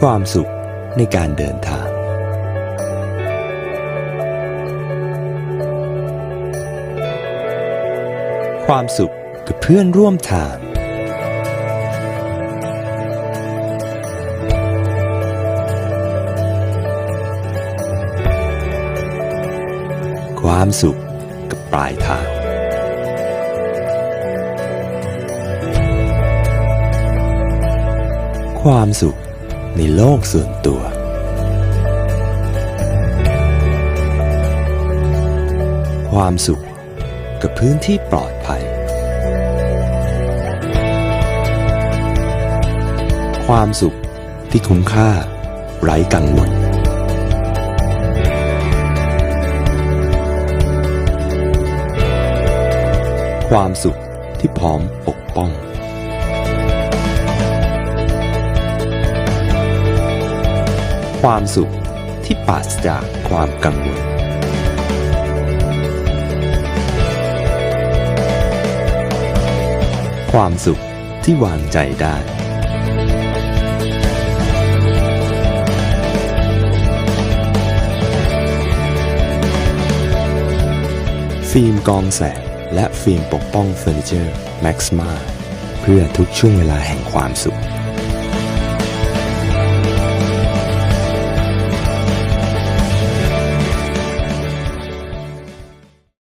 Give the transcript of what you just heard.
ความสุขในการเดินทาง ความสุขกับเพื่อนร่วมทาง ความสุขกับปลายทาง ความสุข ในโลกส่วนตัว ความสุขกับพื้นที่ปลอดภัย ความสุขที่คุ้มค่าไร้กังวลความสุขที่พร้อมปกป้อง ความสุขที่ปราศจากความกังวลความสุขที่วางใจได้ ฟิล์มกองแสงและฟิล์มปกป้องเฟอร์นิเจอร์แม็กซ์มาเพื่อทุกช่วงเวลาแห่งความสุข